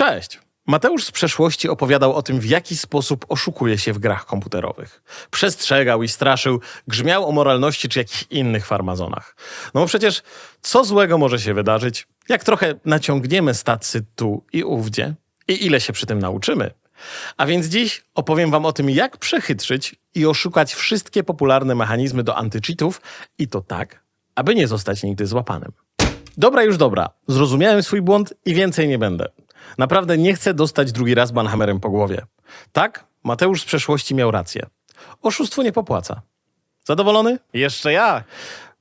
Cześć! Mateusz z przeszłości opowiadał o tym, w jaki sposób oszukuje się w grach komputerowych. Przestrzegał i straszył, grzmiał o moralności czy jakichś innych farmazonach. No bo przecież co złego może się wydarzyć, jak trochę naciągniemy stacy tu i ówdzie i ile się przy tym nauczymy. A więc dziś opowiem wam o tym, jak przechytrzyć i oszukać wszystkie popularne mechanizmy do antycheatów i to tak, aby nie zostać nigdy złapanym. Dobra, już dobra. Zrozumiałem swój błąd i więcej nie będę. Naprawdę nie chcę dostać drugi raz banhammerem po głowie. Tak, Mateusz z przeszłości miał rację. Oszustwo nie popłaca. Zadowolony? Jeszcze ja.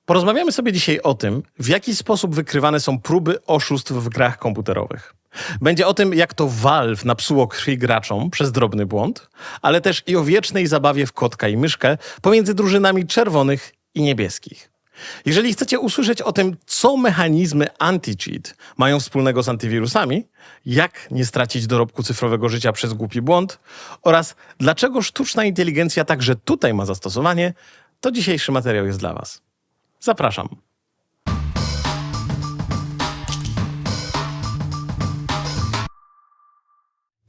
Porozmawiamy sobie dzisiaj o tym, w jaki sposób wykrywane są próby oszustw w grach komputerowych. Będzie o tym, jak to Valve napsuło krwi graczom przez drobny błąd, ale też i o wiecznej zabawie w kotka i myszkę pomiędzy drużynami czerwonych i niebieskich. Jeżeli chcecie usłyszeć o tym, co mechanizmy anti-cheat mają wspólnego z antywirusami, jak nie stracić dorobku cyfrowego życia przez głupi błąd oraz dlaczego sztuczna inteligencja także tutaj ma zastosowanie, to dzisiejszy materiał jest dla Was. Zapraszam.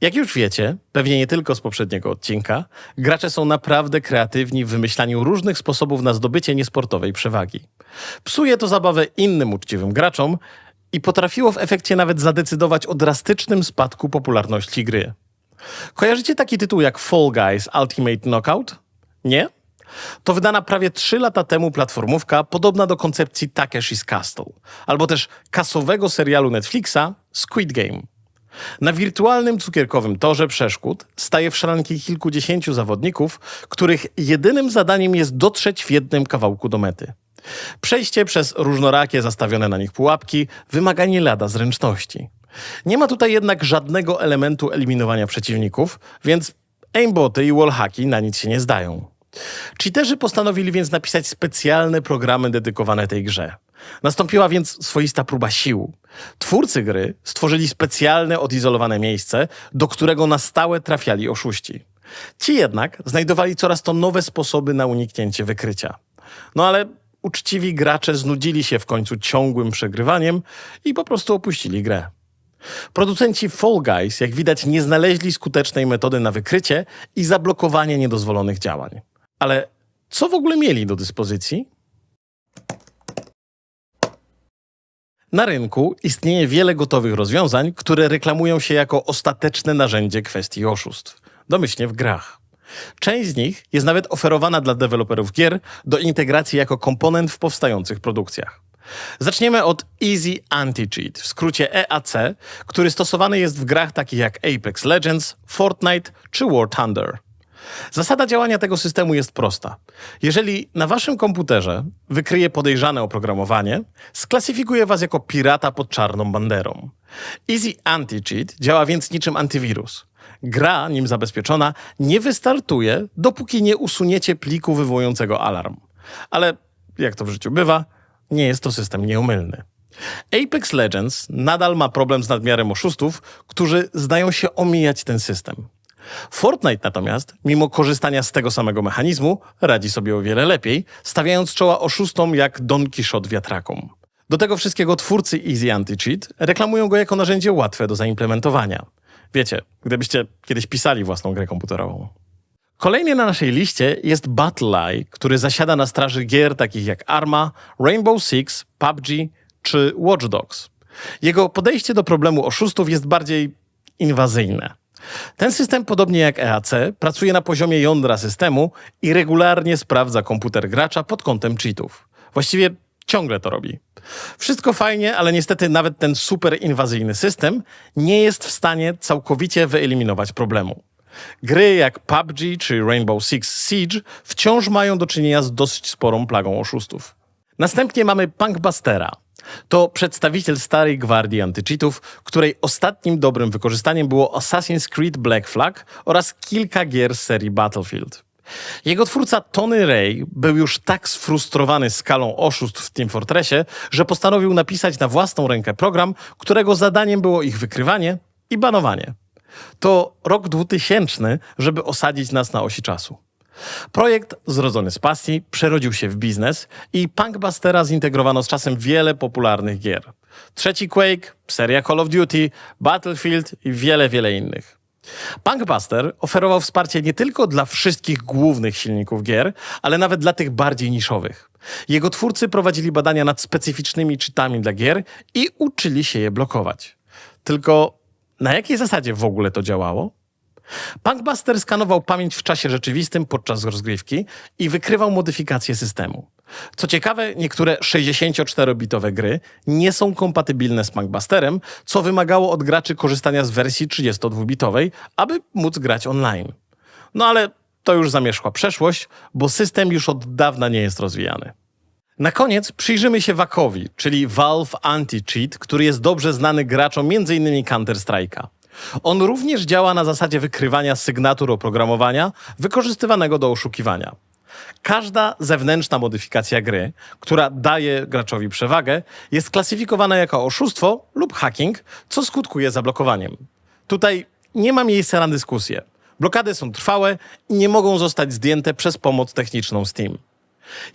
Jak już wiecie, pewnie nie tylko z poprzedniego odcinka, gracze są naprawdę kreatywni w wymyślaniu różnych sposobów na zdobycie niesportowej przewagi. Psuje to zabawę innym uczciwym graczom i potrafiło w efekcie nawet zadecydować o drastycznym spadku popularności gry. Kojarzycie taki tytuł jak Fall Guys Ultimate Knockout? Nie? To wydana prawie 3 lata temu platformówka podobna do koncepcji Takeshi's Castle, albo też kasowego serialu Netflixa Squid Game. Na wirtualnym cukierkowym torze przeszkód staje w szranki kilkudziesięciu zawodników, których jedynym zadaniem jest dotrzeć w jednym kawałku do mety. Przejście przez różnorakie zastawione na nich pułapki wymaga nie lada zręczności. Nie ma tutaj jednak żadnego elementu eliminowania przeciwników, więc aimboty i wallhacki na nic się nie zdają. Cheaterzy postanowili więc napisać specjalne programy dedykowane tej grze. Nastąpiła więc swoista próba sił. Twórcy gry stworzyli specjalne, odizolowane miejsce, do którego na stałe trafiali oszuści. Ci jednak znajdowali coraz to nowe sposoby na uniknięcie wykrycia. No ale uczciwi gracze znudzili się w końcu ciągłym przegrywaniem i po prostu opuścili grę. Producenci Fall Guys, jak widać, nie znaleźli skutecznej metody na wykrycie i zablokowanie niedozwolonych działań. Ale co w ogóle mieli do dyspozycji? Na rynku istnieje wiele gotowych rozwiązań, które reklamują się jako ostateczne narzędzie kwestii oszustw, domyślnie w grach. Część z nich jest nawet oferowana dla deweloperów gier do integracji jako komponent w powstających produkcjach. Zaczniemy od Easy Anti-Cheat, w skrócie EAC, który stosowany jest w grach takich jak Apex Legends, Fortnite czy War Thunder. Zasada działania tego systemu jest prosta. Jeżeli na waszym komputerze wykryje podejrzane oprogramowanie, sklasyfikuje was jako pirata pod czarną banderą. Easy Anti-Cheat działa więc niczym antywirus. Gra, nim zabezpieczona, nie wystartuje, dopóki nie usuniecie pliku wywołującego alarm. Ale, jak to w życiu bywa, nie jest to system nieumylny. Apex Legends nadal ma problem z nadmiarem oszustów, którzy zdają się omijać ten system. Fortnite natomiast, mimo korzystania z tego samego mechanizmu, radzi sobie o wiele lepiej, stawiając czoła oszustom jak Don Quixote wiatrakom. Do tego wszystkiego twórcy Easy Anti-Cheat reklamują go jako narzędzie łatwe do zaimplementowania. Wiecie, gdybyście kiedyś pisali własną grę komputerową. Kolejny na naszej liście jest Battle.eye, który zasiada na straży gier takich jak Arma, Rainbow Six, PUBG czy Watch Dogs. Jego podejście do problemu oszustów jest bardziej inwazyjne. Ten system, podobnie jak EAC, pracuje na poziomie jądra systemu i regularnie sprawdza komputer gracza pod kątem cheatów. Właściwie ciągle to robi. Wszystko fajnie, ale niestety nawet ten super inwazyjny system nie jest w stanie całkowicie wyeliminować problemu. Gry jak PUBG czy Rainbow Six Siege wciąż mają do czynienia z dosyć sporą plagą oszustów. Następnie mamy Punkbustera. To przedstawiciel starej gwardii antycheatów, której ostatnim dobrym wykorzystaniem było Assassin's Creed Black Flag oraz kilka gier serii Battlefield. Jego twórca Tony Ray był już tak sfrustrowany skalą oszustw w Team Fortressie, że postanowił napisać na własną rękę program, którego zadaniem było ich wykrywanie i banowanie. To rok 2000, żeby osadzić nas na osi czasu. Projekt zrodzony z pasji przerodził się w biznes i Punkbustera zintegrowano z czasem wiele popularnych gier. Trzeci Quake, seria Call of Duty, Battlefield i wiele, wiele innych. Punkbuster oferował wsparcie nie tylko dla wszystkich głównych silników gier, ale nawet dla tych bardziej niszowych. Jego twórcy prowadzili badania nad specyficznymi cheatami dla gier i uczyli się je blokować. Tylko na jakiej zasadzie w ogóle to działało? Punkbuster skanował pamięć w czasie rzeczywistym podczas rozgrywki i wykrywał modyfikacje systemu. Co ciekawe, niektóre 64-bitowe gry nie są kompatybilne z Punkbusterem, co wymagało od graczy korzystania z wersji 32-bitowej, aby móc grać online. No ale to już zamierzchła przeszłość, bo system już od dawna nie jest rozwijany. Na koniec przyjrzymy się Wakowi, czyli Valve Anti-Cheat, który jest dobrze znany graczom m.in. Counter-Strike'a. On również działa na zasadzie wykrywania sygnatur oprogramowania wykorzystywanego do oszukiwania. Każda zewnętrzna modyfikacja gry, która daje graczowi przewagę, jest klasyfikowana jako oszustwo lub hacking, co skutkuje zablokowaniem. Tutaj nie ma miejsca na dyskusję. Blokady są trwałe i nie mogą zostać zdjęte przez pomoc techniczną Steam.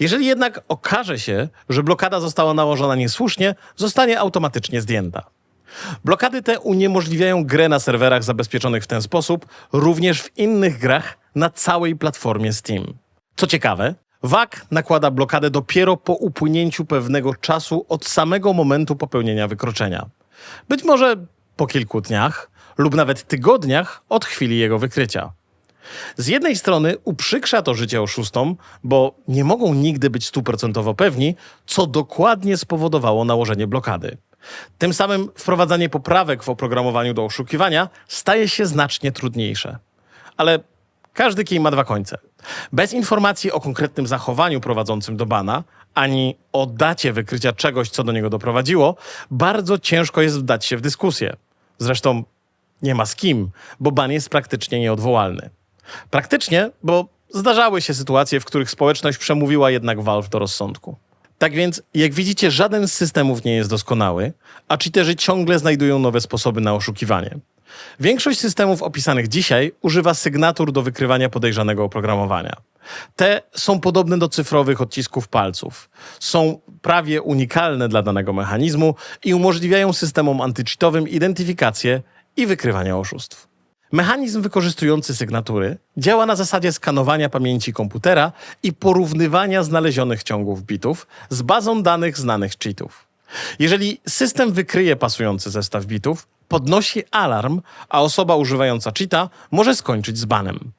Jeżeli jednak okaże się, że blokada została nałożona niesłusznie, zostanie automatycznie zdjęta. Blokady te uniemożliwiają grę na serwerach zabezpieczonych w ten sposób, również w innych grach na całej platformie Steam. Co ciekawe, WAK nakłada blokadę dopiero po upłynięciu pewnego czasu od samego momentu popełnienia wykroczenia. Być może po kilku dniach lub nawet tygodniach od chwili jego wykrycia. Z jednej strony uprzykrza to życie oszustom, bo nie mogą nigdy być stuprocentowo pewni, co dokładnie spowodowało nałożenie blokady. Tym samym wprowadzanie poprawek w oprogramowaniu do oszukiwania staje się znacznie trudniejsze. Ale każdy kij ma dwa końce. Bez informacji o konkretnym zachowaniu prowadzącym do bana, ani o dacie wykrycia czegoś, co do niego doprowadziło, bardzo ciężko jest wdać się w dyskusję. Zresztą nie ma z kim, bo ban jest praktycznie nieodwołalny. Praktycznie, bo zdarzały się sytuacje, w których społeczność przemówiła jednak Valve do rozsądku. Tak więc, jak widzicie, żaden z systemów nie jest doskonały, a cheaterzy ciągle znajdują nowe sposoby na oszukiwanie. Większość systemów opisanych dzisiaj używa sygnatur do wykrywania podejrzanego oprogramowania. Te są podobne do cyfrowych odcisków palców. Są prawie unikalne dla danego mechanizmu i umożliwiają systemom antycheatowym identyfikację i wykrywanie oszustw. Mechanizm wykorzystujący sygnatury działa na zasadzie skanowania pamięci komputera i porównywania znalezionych ciągów bitów z bazą danych znanych cheatów. Jeżeli system wykryje pasujący zestaw bitów, podnosi alarm, a osoba używająca cheata może skończyć z banem.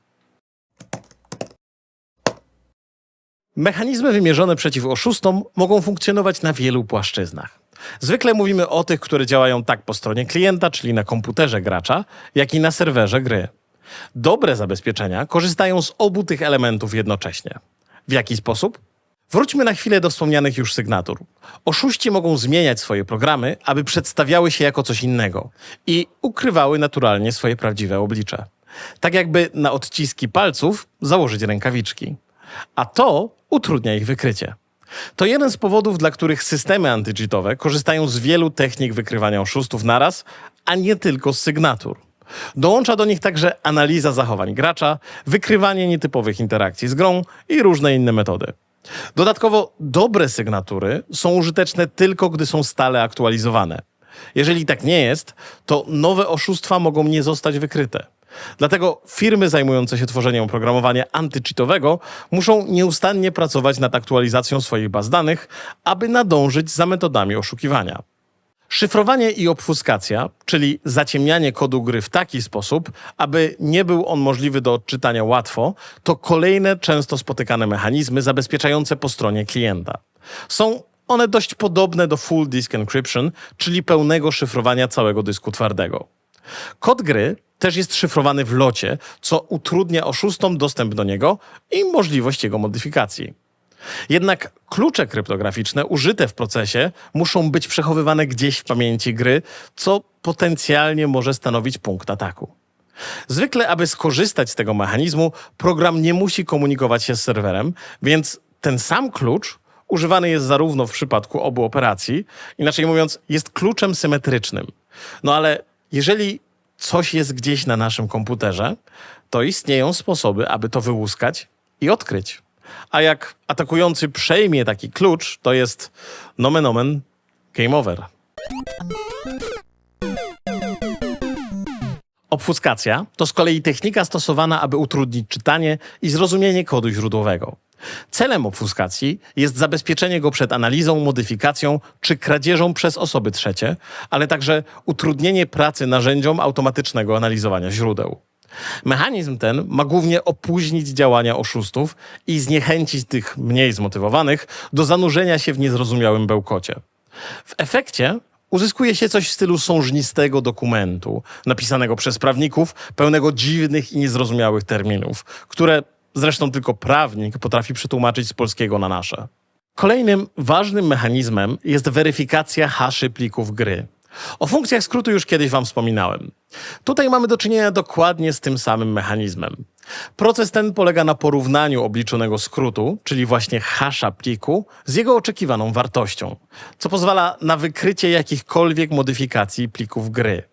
Mechanizmy wymierzone przeciw oszustom mogą funkcjonować na wielu płaszczyznach. Zwykle mówimy o tych, które działają tak po stronie klienta, czyli na komputerze gracza, jak i na serwerze gry. Dobre zabezpieczenia korzystają z obu tych elementów jednocześnie. W jaki sposób? Wróćmy na chwilę do wspomnianych już sygnatur. Oszuści mogą zmieniać swoje programy, aby przedstawiały się jako coś innego i ukrywały naturalnie swoje prawdziwe oblicze. Tak jakby na odciski palców założyć rękawiczki. A to utrudnia ich wykrycie. To jeden z powodów, dla których systemy antycheatowe korzystają z wielu technik wykrywania oszustów naraz, a nie tylko z sygnatur. Dołącza do nich także analiza zachowań gracza, wykrywanie nietypowych interakcji z grą i różne inne metody. Dodatkowo dobre sygnatury są użyteczne tylko, gdy są stale aktualizowane. Jeżeli tak nie jest, to nowe oszustwa mogą nie zostać wykryte. Dlatego firmy zajmujące się tworzeniem oprogramowania antycheatowego muszą nieustannie pracować nad aktualizacją swoich baz danych, aby nadążyć za metodami oszukiwania. Szyfrowanie i obfuskacja, czyli zaciemnianie kodu gry w taki sposób, aby nie był on możliwy do odczytania łatwo, to kolejne często spotykane mechanizmy zabezpieczające po stronie klienta. Są one dość podobne do full disk encryption, czyli pełnego szyfrowania całego dysku twardego. Kod gry też jest szyfrowany w locie, co utrudnia oszustom dostęp do niego i możliwość jego modyfikacji. Jednak klucze kryptograficzne użyte w procesie muszą być przechowywane gdzieś w pamięci gry, co potencjalnie może stanowić punkt ataku. Zwykle, aby skorzystać z tego mechanizmu, program nie musi komunikować się z serwerem, więc ten sam klucz używany jest zarówno w przypadku obu operacji, inaczej mówiąc, jest kluczem symetrycznym. No ale jeżeli coś jest gdzieś na naszym komputerze, to istnieją sposoby, aby to wyłuskać i odkryć. A jak atakujący przejmie taki klucz, to jest nomen omen game over. Obfuskacja to z kolei technika stosowana, aby utrudnić czytanie i zrozumienie kodu źródłowego. Celem obfuskacji jest zabezpieczenie go przed analizą, modyfikacją czy kradzieżą przez osoby trzecie, ale także utrudnienie pracy narzędziom automatycznego analizowania źródeł. Mechanizm ten ma głównie opóźnić działania oszustów i zniechęcić tych mniej zmotywowanych do zanurzenia się w niezrozumiałym bełkocie. W efekcie uzyskuje się coś w stylu sążnistego dokumentu, napisanego przez prawników, pełnego dziwnych i niezrozumiałych terminów, które zresztą tylko prawnik potrafi przetłumaczyć z polskiego na nasze. Kolejnym ważnym mechanizmem jest weryfikacja haszy plików gry. O funkcjach skrótu już kiedyś Wam wspominałem. Tutaj mamy do czynienia dokładnie z tym samym mechanizmem. Proces ten polega na porównaniu obliczonego skrótu, czyli właśnie hasza pliku, z jego oczekiwaną wartością, co pozwala na wykrycie jakichkolwiek modyfikacji plików gry.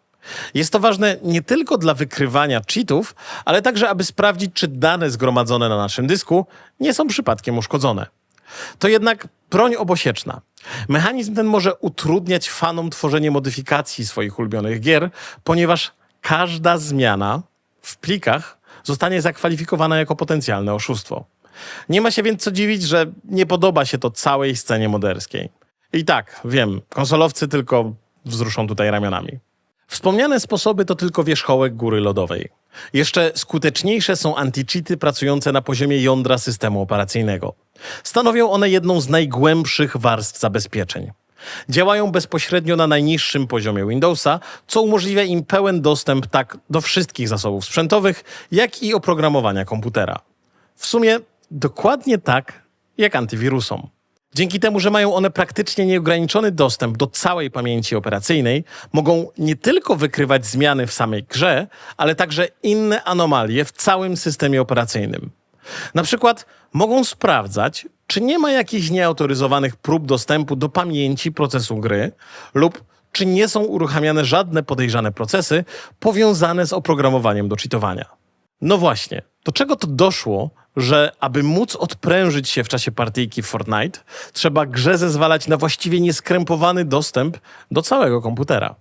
Jest to ważne nie tylko dla wykrywania cheatów, ale także, aby sprawdzić, czy dane zgromadzone na naszym dysku nie są przypadkiem uszkodzone. To jednak broń obosieczna. Mechanizm ten może utrudniać fanom tworzenie modyfikacji swoich ulubionych gier, ponieważ każda zmiana w plikach zostanie zakwalifikowana jako potencjalne oszustwo. Nie ma się więc co dziwić, że nie podoba się to całej scenie moderskiej. I tak, wiem, konsolowcy tylko wzruszą tutaj ramionami. Wspomniane sposoby to tylko wierzchołek góry lodowej. Jeszcze skuteczniejsze są anti-cheaty pracujące na poziomie jądra systemu operacyjnego. Stanowią one jedną z najgłębszych warstw zabezpieczeń. Działają bezpośrednio na najniższym poziomie Windowsa, co umożliwia im pełen dostęp tak do wszystkich zasobów sprzętowych, jak i oprogramowania komputera. W sumie dokładnie tak jak antywirusom. Dzięki temu, że mają one praktycznie nieograniczony dostęp do całej pamięci operacyjnej, mogą nie tylko wykrywać zmiany w samej grze, ale także inne anomalie w całym systemie operacyjnym. Na przykład mogą sprawdzać, czy nie ma jakichś nieautoryzowanych prób dostępu do pamięci procesu gry lub czy nie są uruchamiane żadne podejrzane procesy powiązane z oprogramowaniem do cheatowania. No właśnie, do czego to doszło, że aby móc odprężyć się w czasie partyjki Fortnite, trzeba grze zezwalać na właściwie nieskrępowany dostęp do całego komputera.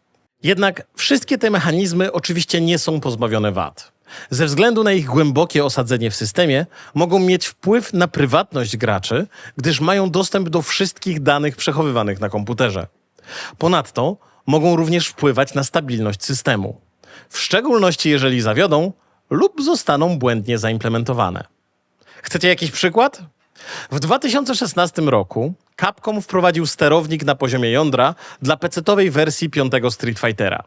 Jednak wszystkie te mechanizmy oczywiście nie są pozbawione wad. Ze względu na ich głębokie osadzenie w systemie, mogą mieć wpływ na prywatność graczy, gdyż mają dostęp do wszystkich danych przechowywanych na komputerze. Ponadto mogą również wpływać na stabilność systemu, w szczególności jeżeli zawiodą lub zostaną błędnie zaimplementowane. Chcecie jakiś przykład? W 2016 roku Capcom wprowadził sterownik na poziomie jądra dla PC-owej wersji 5 Street Fightera.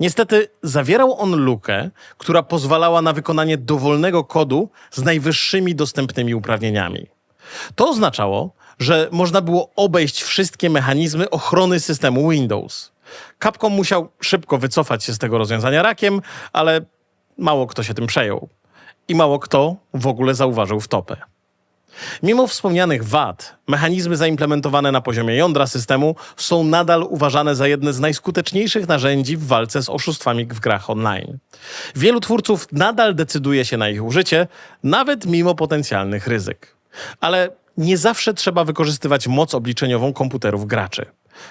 Niestety zawierał on lukę, która pozwalała na wykonanie dowolnego kodu z najwyższymi dostępnymi uprawnieniami. To oznaczało, że można było obejść wszystkie mechanizmy ochrony systemu Windows. Capcom musiał szybko wycofać się z tego rozwiązania rakiem, ale mało kto się tym przejął. I mało kto w ogóle zauważył wtopę. Mimo wspomnianych wad, mechanizmy zaimplementowane na poziomie jądra systemu są nadal uważane za jedne z najskuteczniejszych narzędzi w walce z oszustwami w grach online. Wielu twórców nadal decyduje się na ich użycie, nawet mimo potencjalnych ryzyk. Ale nie zawsze trzeba wykorzystywać moc obliczeniową komputerów graczy.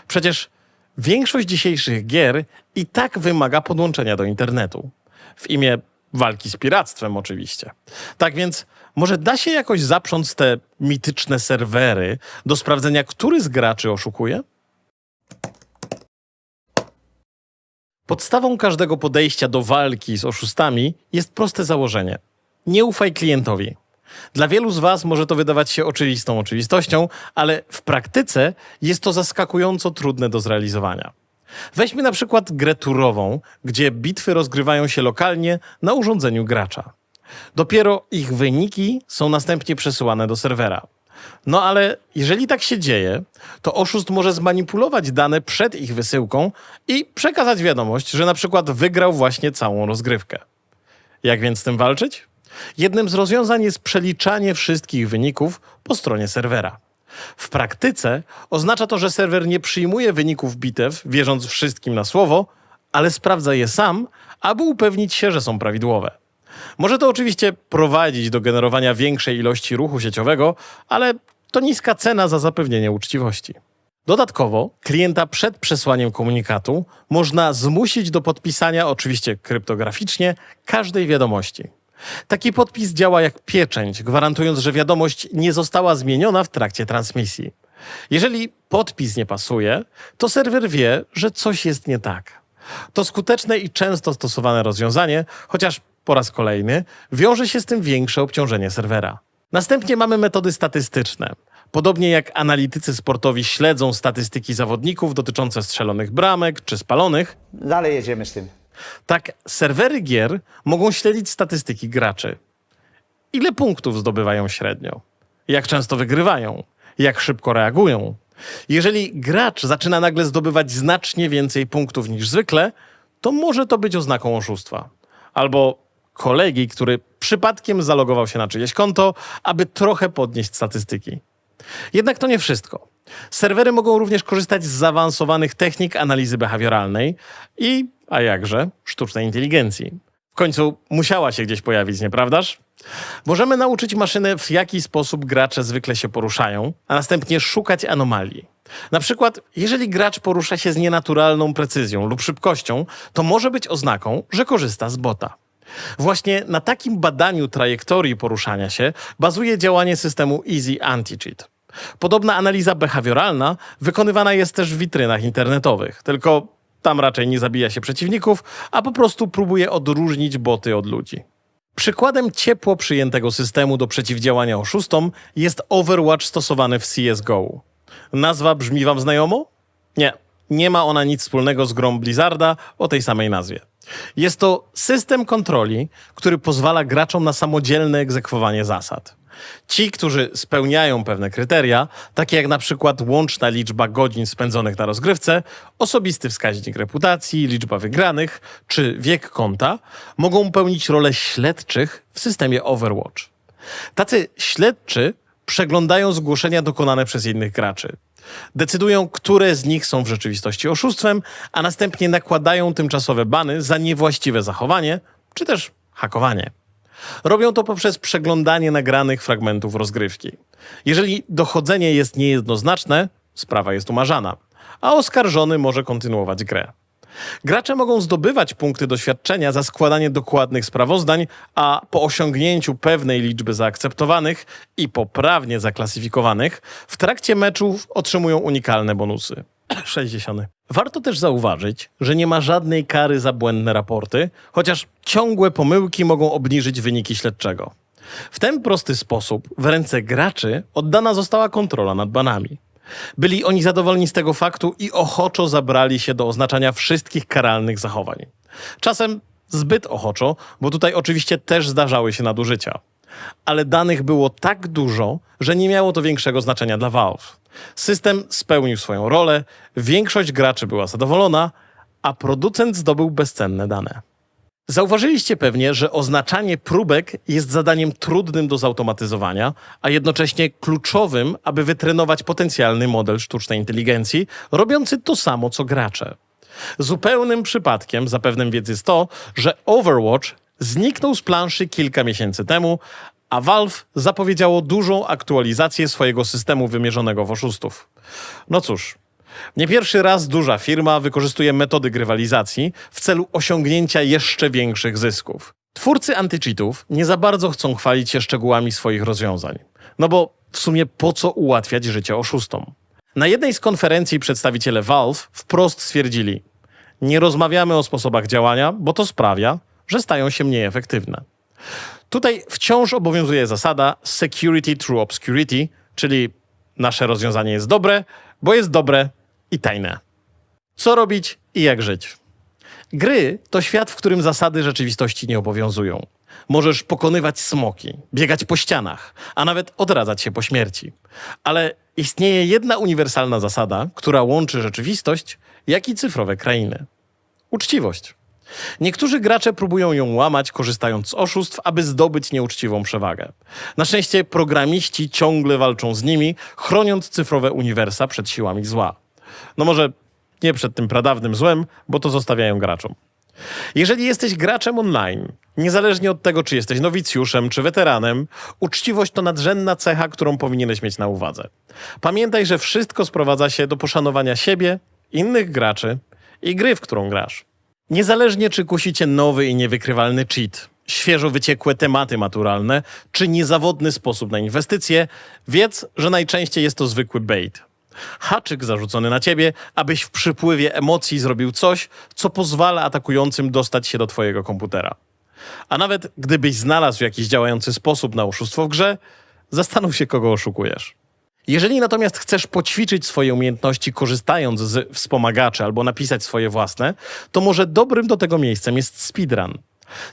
Przecież większość dzisiejszych gier i tak wymaga podłączenia do internetu. W imię walki z piractwem, oczywiście. Tak więc może da się jakoś zaprząc te mityczne serwery do sprawdzenia, który z graczy oszukuje? Podstawą każdego podejścia do walki z oszustami jest proste założenie: nie ufaj klientowi. Dla wielu z Was może to wydawać się oczywistą oczywistością, ale w praktyce jest to zaskakująco trudne do zrealizowania. Weźmy na przykład grę turową, gdzie bitwy rozgrywają się lokalnie na urządzeniu gracza. Dopiero ich wyniki są następnie przesyłane do serwera. No ale jeżeli tak się dzieje, to oszust może zmanipulować dane przed ich wysyłką i przekazać wiadomość, że na przykład wygrał właśnie całą rozgrywkę. Jak więc z tym walczyć? Jednym z rozwiązań jest przeliczanie wszystkich wyników po stronie serwera. W praktyce oznacza to, że serwer nie przyjmuje wyników bitew, wierząc wszystkim na słowo, ale sprawdza je sam, aby upewnić się, że są prawidłowe. Może to oczywiście prowadzić do generowania większej ilości ruchu sieciowego, ale to niska cena za zapewnienie uczciwości. Dodatkowo, klienta przed przesłaniem komunikatu można zmusić do podpisania, oczywiście kryptograficznie, każdej wiadomości. Taki podpis działa jak pieczęć, gwarantując, że wiadomość nie została zmieniona w trakcie transmisji. Jeżeli podpis nie pasuje, to serwer wie, że coś jest nie tak. To skuteczne i często stosowane rozwiązanie, chociaż po raz kolejny wiąże się z tym większe obciążenie serwera. Następnie mamy metody statystyczne. Podobnie jak analitycy sportowi śledzą statystyki zawodników dotyczące strzelonych bramek czy spalonych, Dalej jedziemy z tym. Tak serwery gier mogą śledzić statystyki graczy. Ile punktów zdobywają średnio? Jak często wygrywają? Jak szybko reagują? Jeżeli gracz zaczyna nagle zdobywać znacznie więcej punktów niż zwykle, to może to być oznaką oszustwa. Albo kolegi, który przypadkiem zalogował się na czyjeś konto, aby trochę podnieść statystyki. Jednak to nie wszystko. Serwery mogą również korzystać z zaawansowanych technik analizy behawioralnej i, a jakże, sztucznej inteligencji. W końcu musiała się gdzieś pojawić, nieprawdaż? Możemy nauczyć maszynę, w jaki sposób gracze zwykle się poruszają, a następnie szukać anomalii. Na przykład, jeżeli gracz porusza się z nienaturalną precyzją lub szybkością, to może być oznaką, że korzysta z bota. Właśnie na takim badaniu trajektorii poruszania się bazuje działanie systemu Easy Anti-Cheat. Podobna analiza behawioralna wykonywana jest też w witrynach internetowych, tylko tam raczej nie zabija się przeciwników, a po prostu próbuje odróżnić boty od ludzi. Przykładem ciepło przyjętego systemu do przeciwdziałania oszustom jest Overwatch stosowany w CSGO. Nazwa brzmi wam znajomo? Nie, nie ma ona nic wspólnego z grą Blizzarda o tej samej nazwie. Jest to system kontroli, który pozwala graczom na samodzielne egzekwowanie zasad. Ci, którzy spełniają pewne kryteria, takie jak na przykład łączna liczba godzin spędzonych na rozgrywce, osobisty wskaźnik reputacji, liczba wygranych czy wiek konta, mogą pełnić rolę śledczych w systemie Overwatch. Tacy śledczy przeglądają zgłoszenia dokonane przez innych graczy. Decydują, które z nich są w rzeczywistości oszustwem, a następnie nakładają tymczasowe bany za niewłaściwe zachowanie czy też hakowanie. Robią to poprzez przeglądanie nagranych fragmentów rozgrywki. Jeżeli dochodzenie jest niejednoznaczne, sprawa jest umarzana, a oskarżony może kontynuować grę. Gracze mogą zdobywać punkty doświadczenia za składanie dokładnych sprawozdań, a po osiągnięciu pewnej liczby zaakceptowanych i poprawnie zaklasyfikowanych, w trakcie meczów otrzymują unikalne bonusy. 60. Warto też zauważyć, że nie ma żadnej kary za błędne raporty, chociaż ciągłe pomyłki mogą obniżyć wyniki śledczego. W ten prosty sposób w ręce graczy oddana została kontrola nad banami. Byli oni zadowoleni z tego faktu i ochoczo zabrali się do oznaczania wszystkich karalnych zachowań. Czasem zbyt ochoczo, bo tutaj oczywiście też zdarzały się nadużycia. Ale danych było tak dużo, że nie miało to większego znaczenia dla Valve. System spełnił swoją rolę, większość graczy była zadowolona, a producent zdobył bezcenne dane. Zauważyliście pewnie, że oznaczanie próbek jest zadaniem trudnym do zautomatyzowania, a jednocześnie kluczowym, aby wytrenować potencjalny model sztucznej inteligencji, robiący to samo co gracze. Zupełnym przypadkiem zapewne wiedzy jest to, że Overwatch zniknął z planszy kilka miesięcy temu, a Valve zapowiedziało dużą aktualizację swojego systemu wymierzonego w oszustów. No cóż, nie pierwszy raz duża firma wykorzystuje metody grywalizacji w celu osiągnięcia jeszcze większych zysków. Twórcy antycheatów nie za bardzo chcą chwalić się szczegółami swoich rozwiązań. No bo w sumie po co ułatwiać życie oszustom? Na jednej z konferencji przedstawiciele Valve wprost stwierdzili: Nie rozmawiamy o sposobach działania, bo to sprawia, że stają się mniej efektywne. Tutaj wciąż obowiązuje zasada security through obscurity, czyli nasze rozwiązanie jest dobre, bo jest dobre i tajne. Co robić i jak żyć? Gry to świat, w którym zasady rzeczywistości nie obowiązują. Możesz pokonywać smoki, biegać po ścianach, a nawet odradzać się po śmierci. Ale istnieje jedna uniwersalna zasada, która łączy rzeczywistość, jak i cyfrowe krainy. Uczciwość. Niektórzy gracze próbują ją łamać, korzystając z oszustw, aby zdobyć nieuczciwą przewagę. Na szczęście programiści ciągle walczą z nimi, chroniąc cyfrowe uniwersa przed siłami zła. No może nie przed tym pradawnym złem, bo to zostawiają graczom. Jeżeli jesteś graczem online, niezależnie od tego, czy jesteś nowicjuszem, czy weteranem, uczciwość to nadrzędna cecha, którą powinieneś mieć na uwadze. Pamiętaj, że wszystko sprowadza się do poszanowania siebie, innych graczy i gry, w którą grasz. Niezależnie czy kusi cię nowy i niewykrywalny cheat, świeżo wyciekłe tematy maturalne, czy niezawodny sposób na inwestycje, wiedz, że najczęściej jest to zwykły bait. Haczyk zarzucony na ciebie, abyś w przypływie emocji zrobił coś, co pozwala atakującym dostać się do twojego komputera. A nawet gdybyś znalazł jakiś działający sposób na oszustwo w grze, zastanów się, kogo oszukujesz. Jeżeli natomiast chcesz poćwiczyć swoje umiejętności korzystając z wspomagaczy albo napisać swoje własne, to może dobrym do tego miejscem jest speedrun.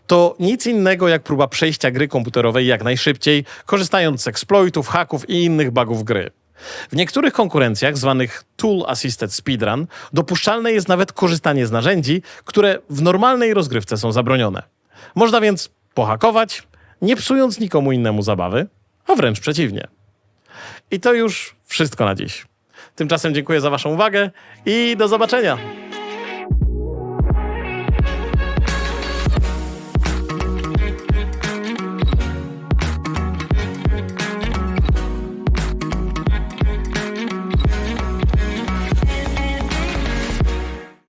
To nic innego jak próba przejścia gry komputerowej jak najszybciej, korzystając z exploitów, haków i innych bugów gry. W niektórych konkurencjach, zwanych Tool Assisted Speedrun, dopuszczalne jest nawet korzystanie z narzędzi, które w normalnej rozgrywce są zabronione. Można więc pohakować, nie psując nikomu innemu zabawy, a wręcz przeciwnie. I to już wszystko na dziś. Tymczasem dziękuję za Waszą uwagę i do zobaczenia.